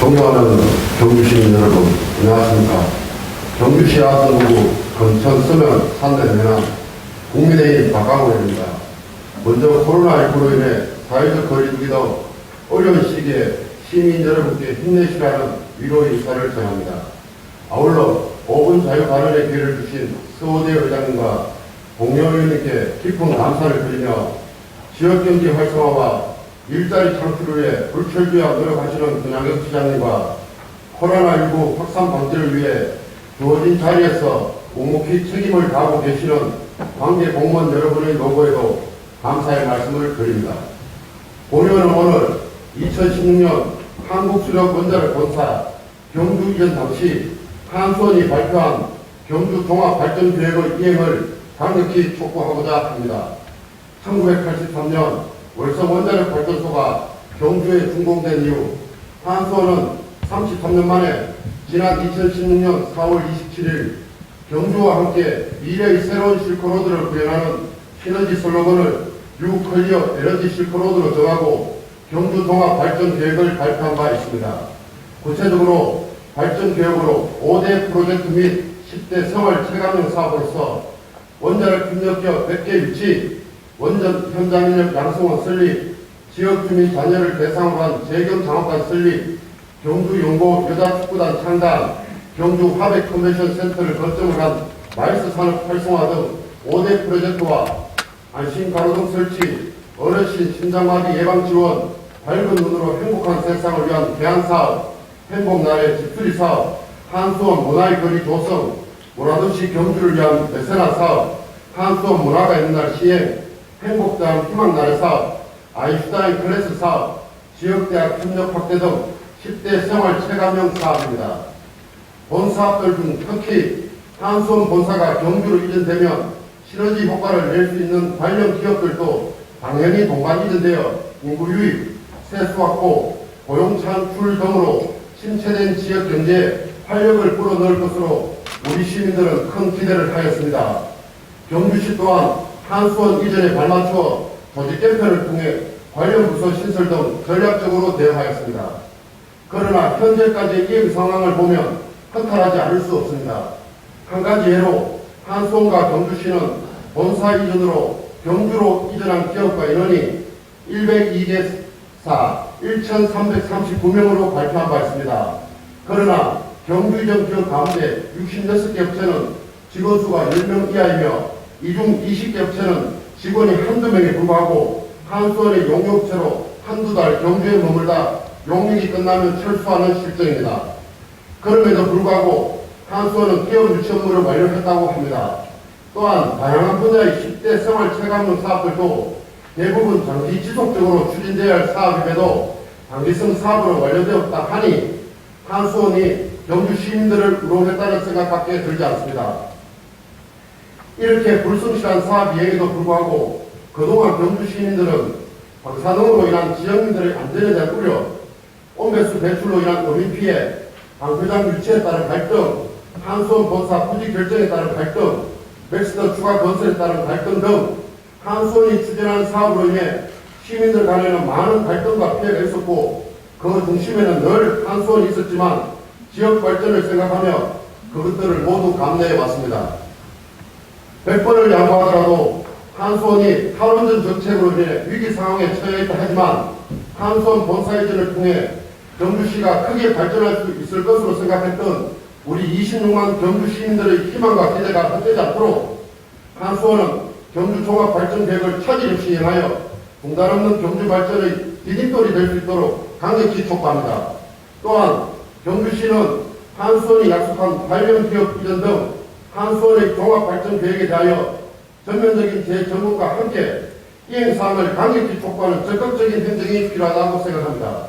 존경하는 경주시민 여러분, 안녕하십니까. 경주시 아성구 건천 서면 산내면한 국민의힘 박강호입니다. 먼저 코로나19로 인해 사회적 거리두기도 어려운 시기에 시민 여러분께 힘내시라는 위로의 인사를 전합니다. 아울러 5분 자유 발언의 기회를 주신 서호대 의장님과 동료 의원님께 깊은 감사를 드리며 지역경제 활성화와 일자리 창출을 위해 불철주야 노력하시는 김양경 시장님과 코로나19 확산 방지를 위해 주어진 자리에서 묵묵히 책임을 다하고 계시는 관계 공무원 여러분의 노고에도 감사의 말씀을 드립니다. 본의원은 오늘 2016년 한국수력 원자력 본사 경주 이전 당시 한수원이 발표한 경주 종합발전계획의 이행을 강력히 촉구하고자 합니다. 1983년 월성 원자력 발전소가 경주에 준공된 이후 한수원은 33년 만에 지난 2016년 4월 27일 경주와 함께 미래의 새로운 실크로드를 구현하는 시너지 슬로건을 뉴 클리어 에너지 실크로드로 정하고 경주 종합 발전 계획을 발표한 바 있습니다. 구체적으로 발전 계획으로 5대 프로젝트 및 10대 생활 체감형 사업으로서 원자력 협력기업 100개 유치, 원전 현장 인력 양성원 설립, 지역 주민 자녀를 대상으로 한 재경 장학관 설립, 경주 연고 여자 축구단 창단, 경주 화백 컨벤션 센터를 거점으로 한 마이스 산업 활성화 등 5대 프로젝트와 안심 가로등 설치, 어르신 심장마비 예방 지원, 밝은 눈으로 행복한 세상을 위한 대안 사업, 행복나래 집수리 사업, 한수원 문화의 거리 조성, 모라도시 경주를 위한 메세나 사업, 한수원 문화가 있는 날 시행, 행복대학 희망나래 사업, 아이슈타인 클래스 사업, 지역대학 협력 확대 등 10대 생활 체감형 사업입니다. 본 사업들 중 특히 한수원 본사가 경주로 이전되면 시너지 효과를 낼 수 있는 관련 기업들도 당연히 동반 이전되어 인구 유입, 세수 확보, 고용 창출 등으로 침체된 지역 경제에 활력을 불어넣을 것으로 우리 시민들은 큰 기대를 하였습니다. 경주시 또한 한수원 이전에 발맞추어 조직 개편을 통해 관련 부서 신설 등 전략적으로 대응하였습니다. 그러나 현재까지의 이행 상황을 보면 허탈하지 않을 수 없습니다. 한 가지 예로 한수원과 경주시는 본사 이전으로 경주로 이전한 기업과 인원이 102개 사 1,339명으로 발표한 바 있습니다. 그러나 경주 이전 기업 가운데 66개 업체는 직원 수가 10명 이하이며 이 중 20개 업체는 직원이 한두 명에 불과하고 한수원의 용역체로 한두 달 경주에 머물다 용역이 끝나면 철수하는 실정입니다. 그럼에도 불구하고 한수원은 기업 유치 업무를 완료했다고 합니다. 또한 다양한 분야의 10대 생활 체감형 사업들도 대부분 장기 지속적으로 추진되어야 할 사업임에도 단기성 사업으로 완료되었다 하니 한수원이 경주 시민들을 우롱했다는 생각밖에 들지 않습니다. 이렇게 불성실한 사업 이행에도 불구하고 그동안 경주 시민들은 방사능으로 인한 지역민들의 안전에 대한 우려, 온배수 배출로 인한 어민 피해, 방표장 유치에 따른 갈등, 한수원 본사 부지 결정에 따른 갈등, 맥스더 추가 건설에 따른 갈등 등 한수원이 추진한 사업으로 인해 시민들 간에는 많은 갈등과 피해가 있었고 그 중심에는 늘 한수원이 있었지만 지역 발전을 생각하며 그것들을 모두 감내해 왔습니다. 100번을 양보하더라도 한수원이 탈원전 정책으로 인해 위기 상황에 처해 있다 하지만 한수원 본사 이전을 통해 경주시가 크게 발전할 수 있을 것으로 생각했던 우리 26만 경주 시민들의 희망과 기대가 헛되지 않도록 한수원은 경주 종합발전계획을 차질 없이 이행하여 중단 없는 경주 발전의 디딤돌이 될 수 있도록 강력히 촉구합니다. 또한 경주시는 한수원이 약속한 관련 기업 이전 등 한수원의 종합발전 계획에 대하여 전면적인 재점검과 함께 이행 사항을 강력히 촉구하는 적극적인 행정이 필요하다고 생각합니다.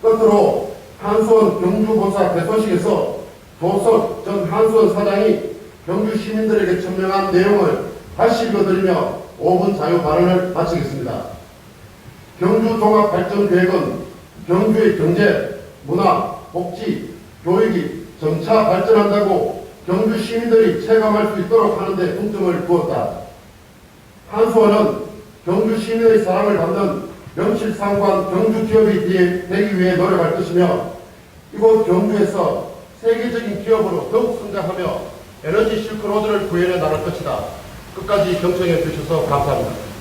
끝으로 한수원 경주본사 개소식에서 조석 전 한수원 사장이 경주 시민들에게 천명한 내용을 다시 읽어드리며 5분 자유 발언을 마치겠습니다. 경주 종합발전계획은 경주의 경제, 문화, 복지, 교육이 점차 발전한다고 경주 시민들이 체감할 수 있도록 하는 데 중점을 두었다. 한수원은 경주 시민의 사랑을 받는 명실상부한 경주 기업이 되기 위해 노력할 것이며 이곳 경주에서 세계적인 기업으로 더욱 성장하며 에너지 실크로드를 구현해 나갈 것이다. 끝까지 경청해 주셔서 감사합니다.